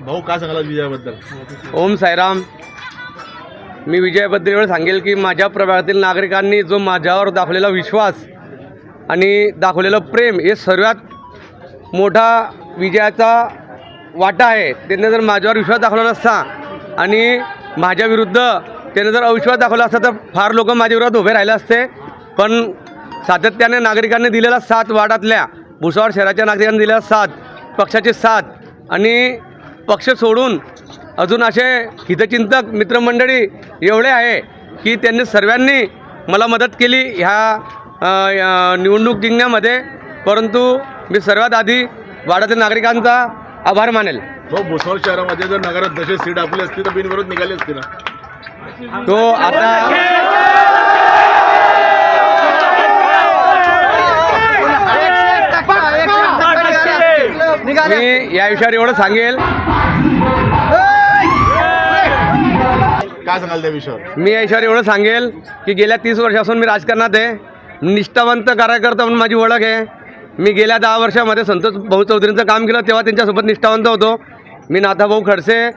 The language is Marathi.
भाऊ काय सांगाल विजयाबद्दल? ओम साईराम. मी विजयाबद्दल एवढं सांगेल की माझ्या प्रभागातील नागरिकांनी जो माझ्यावर दाखवलेला विश्वास आणि दाखवलेलं प्रेम हे सर्वात मोठा विजयाचा वाटा आहे. त्यांनी जर माझ्यावर विश्वास दाखवला नसता आणि माझ्या विरुद्ध त्याने जर अविश्वास दाखवला असता तर फार लोक माझ्या उभे राहिले असते. पण सातत्याने नागरिकांनी दिलेला साथ वाडातल्या भुसावळ शहराच्या नागरिकांनी दिलेला साथ पक्षाची साथ आणि पक्ष सोडून अजून असे हितचिंतक मित्रमंडळी एवढे आहे की त्यांनी सर्वांनी मला मदत केली ह्या निवडणूक जिंकण्यामध्ये. परंतु मी सर्वात आधी वाड्यातील नागरिकांचा आभार मानेल. भाऊ भुसावळ शहरामध्ये जर नगराध्यक्ष सीट आपली असती तर बिनविरोध निघाली असती ना? तो आता मी या विषयावर एवढं सांगेल. काय सांगाल त्या विषयावर? मी या विषयावर एवढं सांगेल की गेल्या तीस वर्षापासून मी राजकारणात आहे. निष्ठावंत कार्यकर्ता म्हणून माझी ओळख आहे. मी गेल्या दहा वर्षामध्ये संतोष भाऊ चौधरींचं काम केलं तेव्हा त्यांच्यासोबत निष्ठावंत होतो. मी नाथाभाऊ खडसे.